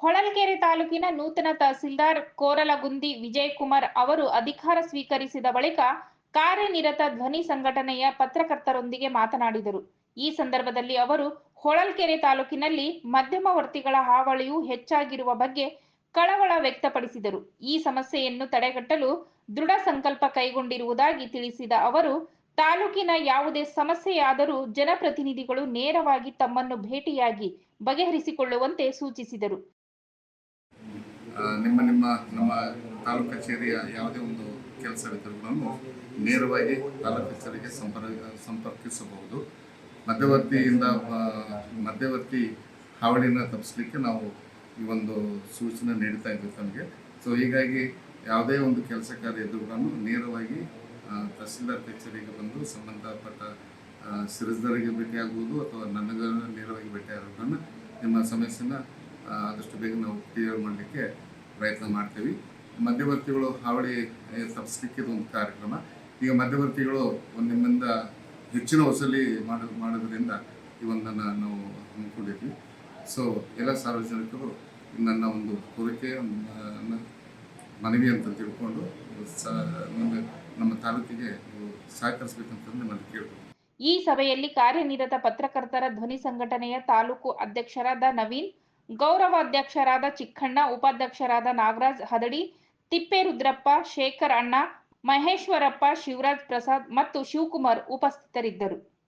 ಹೊಳಲ್ಕೆರೆ ತಾಲೂಕಿನ ನೂತನ ತಹಸೀಲ್ದಾರ್ ಕೋರಲಗುಂದಿ ವಿಜಯಕುಮಾರ್ ಅವರು ಅಧಿಕಾರ ಸ್ವೀಕರಿಸಿದ ಬಳಿಕ ಕಾರ್ಯನಿರತ ಧ್ವನಿ ಸಂಘಟನೆಯ ಪತ್ರಕರ್ತರೊಂದಿಗೆ ಮಾತನಾಡಿದರು. ಈ ಸಂದರ್ಭದಲ್ಲಿ ಅವರು, ಹೊಳಲ್ಕೆರೆ ತಾಲೂಕಿನಲ್ಲಿ ಮಧ್ಯಮವರ್ತಿಗಳ ಹಾವಳಿಯು ಹೆಚ್ಚಾಗಿರುವ ಬಗ್ಗೆ ಕಳವಳ ವ್ಯಕ್ತಪಡಿಸಿದರು. ಈ ಸಮಸ್ಯೆಯನ್ನು ತಡೆಗಟ್ಟಲು ದೃಢ ಸಂಕಲ್ಪ ಕೈಗೊಂಡಿರುವುದಾಗಿ ತಿಳಿಸಿದ ಅವರು, ತಾಲೂಕಿನ ಯಾವುದೇ ಸಮಸ್ಯೆಯಾದರೂ ಜನಪ್ರತಿನಿಧಿಗಳು ನೇರವಾಗಿ ತಮ್ಮನ್ನು ಭೇಟಿಯಾಗಿ ಬಗೆಹರಿಸಿಕೊಳ್ಳುವಂತೆ ಸೂಚಿಸಿದರು. ನಿಮ್ಮ ನಿಮ್ಮ, ನಮ್ಮ ತಾಲೂಕು ಕಚೇರಿಯ ಯಾವುದೇ ಒಂದು ಕೆಲಸವಿದ್ದರೂ ನೇರವಾಗಿ ತಾಲೂಕು ಕಚೇರಿಗೆ ಸಂಪರ್ಕ, ಸಂಪರ್ಕಿಸಬಹುದು. ಮಧ್ಯವರ್ತಿಯಿಂದ ಮಧ್ಯವರ್ತಿ ಹಾವಳಿನ ತಪ್ಪಿಸ್ಲಿಕ್ಕೆ ನಾವು ಈ ಒಂದು ಸೂಚನೆ ನೀಡ್ತಾ ಇದ್ದೀವಿ ತಮಗೆ. ಸೊ ಹೀಗಾಗಿ ಯಾವುದೇ ಒಂದು ಕೆಲಸ ಕಾರ್ಯ ಇದ್ದರೂ ಕೂಡ ನೇರವಾಗಿ ತಹಸೀಲ್ದಾರ್ ಕಚೇರಿಗೆ ಬಂದು ಸಂಬಂಧಪಟ್ಟ ಸಿರಸ್ದಾರಿಗೆ ಭೇಟಿಯಾಗುವುದು ಅಥವಾ ನನಗೆ ನೇರವಾಗಿ ಭೇಟಿಯಾಗೋದನ್ನು ನಿಮ್ಮ ಸಮಸ್ಯೆನ ಆದಷ್ಟು ಬೇಗ ನಾವು ಕ್ಲಿಯರ್ ಮಾಡಲಿಕ್ಕೆ ಪ್ರಯತ್ನ ಮಾಡ್ತೀವಿ. ಮಧ್ಯವರ್ತಿಗಳು ಹಾವಳಿ ತಪ್ಪಿಸ್ಲಿಕ್ಕೆ ಒಂದು ಕಾರ್ಯಕ್ರಮ. ಈಗ ಮಧ್ಯವರ್ತಿಗಳು ನಿಮ್ಮಿಂದ ಹೆಚ್ಚಿನ ವಸೂಲಿ ಮಾಡ ಮಾಡೋದ್ರಿಂದ ಒಂದನ್ನು ನಾವು ಹಮ್ಮಿಕೊಂಡಿದ್ವಿ. ಸೊ ಎಲ್ಲ ಸಾರ್ವಜನಿಕರು ನನ್ನ ಒಂದು ಕೋರಿಕೆ ಮನವಿ ಅಂತ ತಿಳ್ಕೊಂಡು ನಮ್ಮ ತಾಲೂಕಿಗೆ ಸಹಕರಿಸಬೇಕಂತಂದು ನಾನು ಕೇಳ್ಬೋದು ಈ ಸಭೆಯಲ್ಲಿ ಕಾರ್ಯನಿರತ ಪತ್ರಕರ್ತರ ಧ್ವನಿ ಸಂಘಟನೆಯ ತಾಲೂಕು ಅಧ್ಯಕ್ಷರಾದ ನವೀನ್ ಗೌರವ ಅಧ್ಯಕ್ಷರಾದ ಚಿಕ್ಕಣ್ಣ, ಉಪಾಧ್ಯಕ್ಷರಾದ ನಾಗರಾಜ್, ಹದಡಿ, ತಿಪ್ಪೇರುದ್ರಪ್ಪ, ಶೇಖರ್ ಅಣ್ಣ, ಮಹೇಶ್ವರಪ್ಪ, ಶಿವರಾಜ್ ಪ್ರಸಾದ್ ಮತ್ತು ಶಿವಕುಮಾರ್ ಉಪಸ್ಥಿತರಿದ್ದರು.